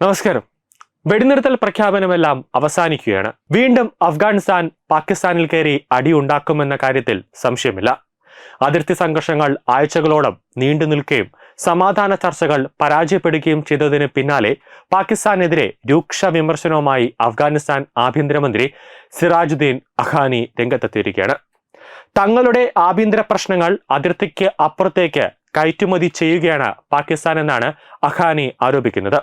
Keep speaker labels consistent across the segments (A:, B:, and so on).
A: നമസ്കാരം. വെടിനിർത്തൽ പ്രഖ്യാപനമെല്ലാം അവസാനിക്കുകയാണ്. വീണ്ടും അഫ്ഗാനിസ്ഥാൻ പാകിസ്ഥാനിൽ കയറി അടിയുണ്ടാക്കുമെന്ന കാര്യത്തിൽ സംശയമില്ല. അതിർത്തി സംഘർഷങ്ങൾ ആഴ്ചകളോളം നീണ്ടു നിൽക്കുകയും സമാധാന ചർച്ചകൾ പരാജയപ്പെടുകയും ചെയ്തതിന് പിന്നാലെ പാകിസ്ഥാനെതിരെ രൂക്ഷ വിമർശനവുമായി അഫ്ഗാനിസ്ഥാൻ ആഭ്യന്തരമന്ത്രി സിറാജുദ്ദീൻ അഖാനി രംഗത്തെത്തിയിരിക്കുകയാണ്. തങ്ങളുടെ ആഭ്യന്തര പ്രശ്നങ്ങൾ അതിർത്തിക്ക് അപ്പുറത്തേക്ക് കയറ്റുമതി ചെയ്യുകയാണ് പാകിസ്ഥാൻ എന്നാണ് അഖാനി ആരോപിക്കുന്നത്.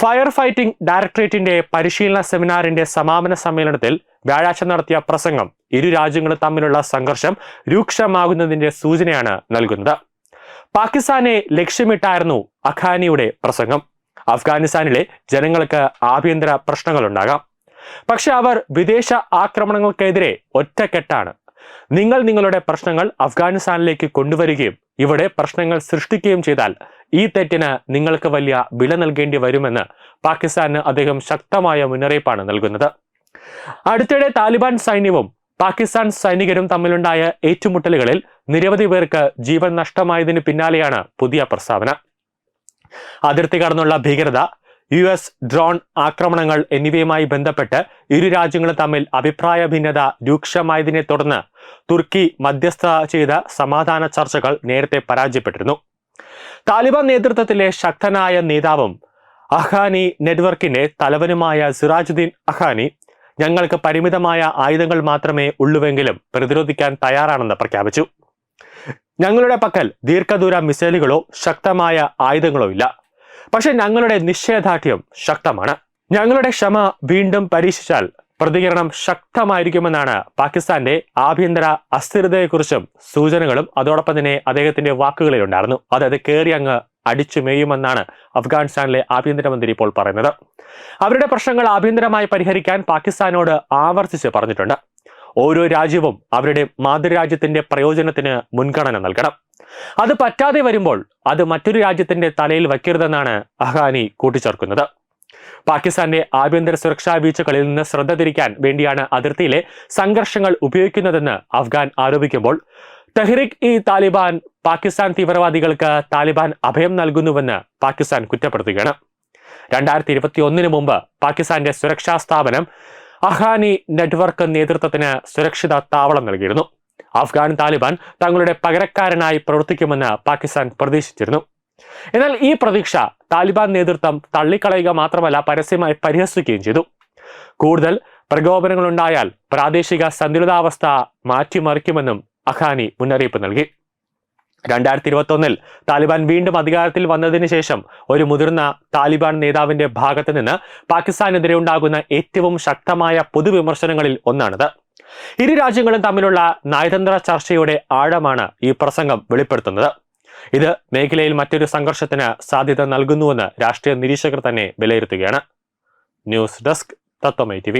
A: ഫയർ ഫൈറ്റിംഗ് ഡയറക്ടറേറ്റിന്റെ പരിശീലന സെമിനാറിന്റെ സമാപന സമ്മേളനത്തിൽ വ്യാഴാഴ്ച നടത്തിയ പ്രസംഗം ഇരു രാജ്യങ്ങളും തമ്മിലുള്ള സംഘർഷം രൂക്ഷമാകുന്നതിന്റെ സൂചനയാണ് നൽകുന്നത്. പാകിസ്ഥാനെ ലക്ഷ്യമിട്ടായിരുന്നു അഖാനിയുടെ പ്രസംഗം. അഫ്ഗാനിസ്ഥാനിലെ ജനങ്ങൾക്ക് ആഭ്യന്തര പ്രശ്നങ്ങളുണ്ടാകാം പക്ഷെ അവർ വിദേശ ആക്രമണങ്ങൾക്കെതിരെ ഒറ്റക്കെട്ടാണ്. നിങ്ങൾ നിങ്ങളുടെ പ്രശ്നങ്ങൾ അഫ്ഗാനിസ്ഥാനിലേക്ക് കൊണ്ടുവരികയും ഇവിടെ പ്രശ്നങ്ങൾ സൃഷ്ടിക്കുകയും ചെയ്താൽ ഈ തെറ്റിന് നിങ്ങൾക്ക് വലിയ വില നൽകേണ്ടി വരുമെന്ന് പാകിസ്ഥാന് അദ്ദേഹം ശക്തമായ മുന്നറിയിപ്പാണ് നൽകുന്നത്. അടുത്തിടെ താലിബാൻ സൈന്യവും പാകിസ്ഥാൻ സൈനികരും തമ്മിലുണ്ടായ ഏറ്റുമുട്ടലുകളിൽ നിരവധി പേർക്ക് ജീവൻ നഷ്ടമായതിന് പിന്നാലെയാണ് പുതിയ പ്രസ്താവന. അതിർത്തി കടന്നുള്ള ഭീകരത യു എസ് ഡ്രോൺ ആക്രമണങ്ങൾ എന്നിവയുമായി ബന്ധപ്പെട്ട് ഇരു രാജ്യങ്ങളും തമ്മിൽ അഭിപ്രായ ഭിന്നത രൂക്ഷമായതിനെ തുടർന്ന് തുർക്കി മധ്യസ്ഥ ചെയ്ത സമാധാന ചർച്ചകൾ നേരത്തെ പരാജയപ്പെട്ടിരുന്നു. താലിബാൻ നേതൃത്വത്തിലെ ശക്തനായ നേതാവും അഹാനി നെറ്റ്വർക്കിന്റെ തലവനുമായ സിറാജുദ്ദീൻ അഹാനി ഞങ്ങൾക്ക് പരിമിതമായ ആയുധങ്ങൾ മാത്രമേ ഉള്ളൂവെങ്കിലും പ്രതിരോധിക്കാൻ തയ്യാറാണെന്ന് പ്രഖ്യാപിച്ചു. ഞങ്ങളുടെ പക്കൽ ദീർഘദൂര മിസൈലുകളോ ശക്തമായ ആയുധങ്ങളോ ഇല്ല. പക്ഷെ ഞങ്ങളുടെ നിശ്ചയദാർഢ്യം ശക്തമാണ്. ഞങ്ങളുടെ ക്ഷമ വീണ്ടും പരീക്ഷിച്ചാൽ പ്രതികരണം ശക്തമായിരിക്കുമെന്നാണ് പാകിസ്ഥാന്റെ ആഭ്യന്തര അസ്ഥിരതയെക്കുറിച്ചും സൂചനകളും അതോടൊപ്പം തന്നെ അദ്ദേഹത്തിന്റെ വാക്കുകളിൽ ഉണ്ടായിരുന്നു. അതായത് കയറി അങ്ങ് അടിച്ചു മേയുമെന്നാണ് അഫ്ഗാനിസ്ഥാനിലെ ആഭ്യന്തരമന്ത്രി ഇപ്പോൾ പറയുന്നത്. അവരുടെ പ്രശ്നങ്ങൾ ആഭ്യന്തരമായി പരിഹരിക്കാൻ പാകിസ്ഥാനോട് ആവർത്തിച്ച് പറഞ്ഞിട്ടുണ്ട്. ഓരോ രാജ്യവും അവരുടെ മാതൃരാജ്യത്തിന്റെ പ്രയോജനത്തിന് മുൻഗണന നൽകണം. അത് പറ്റാതെ വരുമ്പോൾ അത് മറ്റൊരു രാജ്യത്തിന്റെ തലയിൽ വയ്ക്കരുതെന്നാണ് അഹാനി കൂട്ടിച്ചേർക്കുന്നത്. പാകിസ്ഥാന്റെ ആഭ്യന്തര സുരക്ഷാ വീഴ്ചകളിൽ നിന്ന് ശ്രദ്ധ തിരിക്കാൻ വേണ്ടിയാണ് അതിർത്തിയിലെ സംഘർഷങ്ങൾ ഉപയോഗിക്കുന്നതെന്ന് അഫ്ഗാൻ ആരോപിക്കുമ്പോൾ തെഹ്രിക് ഇ താലിബാൻ പാകിസ്ഥാൻ തീവ്രവാദികൾക്ക് താലിബാൻ അഭയം നൽകുന്നുവെന്ന് പാകിസ്ഥാൻ കുറ്റപ്പെടുത്തുകയാണ്. രണ്ടായിരത്തി ഇരുപത്തി ഒന്നിന് മുമ്പ് പാകിസ്ഥാന്റെ സുരക്ഷാ സ്ഥാപനം അഹാനി നെറ്റ്വർക്ക് നേതൃത്വത്തിന് സുരക്ഷിത താവളം നൽകിയിരുന്നു. അഫ്ഗാൻ താലിബാൻ തങ്ങളുടെ പകരക്കാരനായി പ്രവർത്തിക്കുമെന്ന് പാകിസ്ഥാൻ പ്രതീക്ഷിച്ചിരുന്നു. എന്നാൽ ഈ പ്രതീക്ഷ താലിബാൻ നേതൃത്വം തള്ളിക്കളയുക മാത്രമല്ല പരസ്യമായി പരിഹസിക്കുകയും ചെയ്തു. കൂടുതൽ പ്രകോപനങ്ങളുണ്ടായാൽ പ്രാദേശിക സന്തുലിതാവസ്ഥ മാറ്റിമറിക്കുമെന്നും അഖാനി മുന്നറിയിപ്പ് നൽകി. രണ്ടായിരത്തി ഇരുപത്തി ഒന്നിൽ താലിബാൻ വീണ്ടും അധികാരത്തിൽ വന്നതിന് ശേഷം ഒരു മുതിർന്ന താലിബാൻ നേതാവിന്റെ ഭാഗത്ത് നിന്ന് പാകിസ്ഥാനെതിരെ ഉണ്ടാകുന്ന ഏറ്റവും ശക്തമായ പൊതുവിമർശനങ്ങളിൽ ഒന്നാണിത്. ഇരു രാജ്യങ്ങളും തമ്മിലുള്ള നയതന്ത്ര ചർച്ചയുടെ ആഴമാണ് ഈ പ്രസംഗം വെളിപ്പെടുത്തുന്നത്. ഇത് മേഖലയിൽ മറ്റൊരു സംഘർഷത്തിന് സാധ്യത നൽകുന്നുവെന്ന് രാഷ്ട്രീയ നിരീക്ഷകർ തന്നെ വിലയിരുത്തുകയാണ്. News desk Tatwamayi T